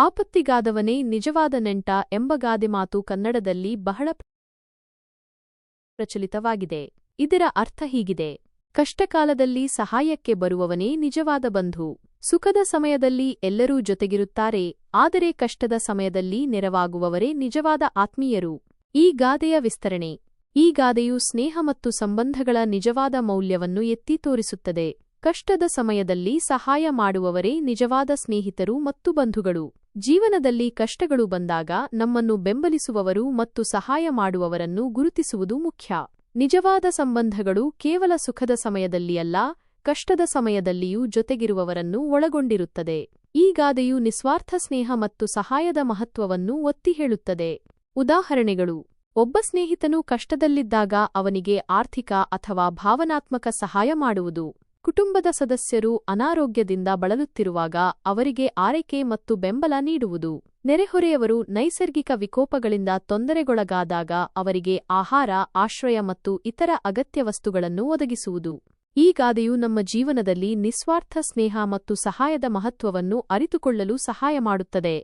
ಆಪತ್ತಿಗಾದವನೇ ನಿಜವಾದ ನೆಂಟ ಎಂಬ ಗಾದೆ ಮಾತು ಕನ್ನಡದಲ್ಲಿ ಬಹಳ ಪ್ರಚಲಿತವಾಗಿದೆ. ಇದರ ಅರ್ಥ ಹೀಗಿದೆ. ಕಷ್ಟಕಾಲದಲ್ಲಿ ಸಹಾಯಕ್ಕೆ ಬರುವವನೇ ನಿಜವಾದ ಬಂಧು. ಸುಖದ ಸಮಯದಲ್ಲಿ ಎಲ್ಲರೂ ಜೊತೆಗಿರುತ್ತಾರೆ, ಆದರೆ ಕಷ್ಟದ ಸಮಯದಲ್ಲಿ ನೆರವಾಗುವವರೇ ನಿಜವಾದ ಆತ್ಮೀಯರು. ಈ ಗಾದೆಯ ವಿಸ್ತರಣೆ. ಈ ಗಾದೆಯು ಸ್ನೇಹ ಮತ್ತು ಸಂಬಂಧಗಳ ನಿಜವಾದ ಮೌಲ್ಯವನ್ನು ಎತ್ತಿ ತೋರಿಸುತ್ತದೆ. ಕಷ್ಟದ ಸಮಯದಲ್ಲಿ ಸಹಾಯ ಮಾಡುವವರೇ ನಿಜವಾದ ಸ್ನೇಹಿತರು ಮತ್ತು ಬಂಧುಗಳು. ಜೀವನದಲ್ಲಿ ಕಷ್ಟಗಳು ಬಂದಾಗ ನಮ್ಮನ್ನು ಬೆಂಬಲಿಸುವವರು ಮತ್ತು ಸಹಾಯ ಮಾಡುವವರನ್ನು ಗುರುತಿಸುವುದು ಮುಖ್ಯ. ನಿಜವಾದ ಸಂಬಂಧಗಳು ಕೇವಲ ಸುಖದ ಸಮಯದಲ್ಲಿ ಅಲ್ಲ ಕಷ್ಟದ ಸಮಯದಲ್ಲಿಯೂ ಜೊತೆಗಿರುವವರನ್ನು ಒಳಗೊಂಡಿರುತ್ತದೆ. ಈ ಗಾದೆಯು ನಿಸ್ವಾರ್ಥ ಸ್ನೇಹ ಮತ್ತು ಸಹಾಯದ ಮಹತ್ವವನ್ನು ಒತ್ತಿ ಹೇಳುತ್ತದೆ. ಉದಾಹರಣೆಗಳು, ಒಬ್ಬ ಸ್ನೇಹಿತನು ಕಷ್ಟದಲ್ಲಿದ್ದಾಗ ಅವನಿಗೆ ಆರ್ಥಿಕ ಅಥವಾ ಭಾವನಾತ್ಮಕ ಸಹಾಯ ಮಾಡುವುದು. ಕುಟುಂಬದ ಸದಸ್ಯರು ಅನಾರೋಗ್ಯದಿಂದ ಬಳಲುತ್ತಿರುವಾಗ ಅವರಿಗೆ ಆರೈಕೆ ಮತ್ತು ಬೆಂಬಲ ನೀಡುವುದು. ನೆರೆಹೊರೆಯವರು ನೈಸರ್ಗಿಕ ವಿಕೋಪಗಳಿಂದ ತೊಂದರೆಗೊಳಗಾದಾಗ ಅವರಿಗೆ ಆಹಾರ, ಆಶ್ರಯ ಮತ್ತು ಇತರ ಅಗತ್ಯ ವಸ್ತುಗಳನ್ನು ಒದಗಿಸುವುದು. ಈ ಗಾದೆಯು ನಮ್ಮ ಜೀವನದಲ್ಲಿ ನಿಸ್ವಾರ್ಥ ಸ್ನೇಹ ಮತ್ತು ಸಹಾಯದ ಮಹತ್ವವನ್ನು ಅರಿತುಕೊಳ್ಳಲು ಸಹಾಯ ಮಾಡುತ್ತದೆ.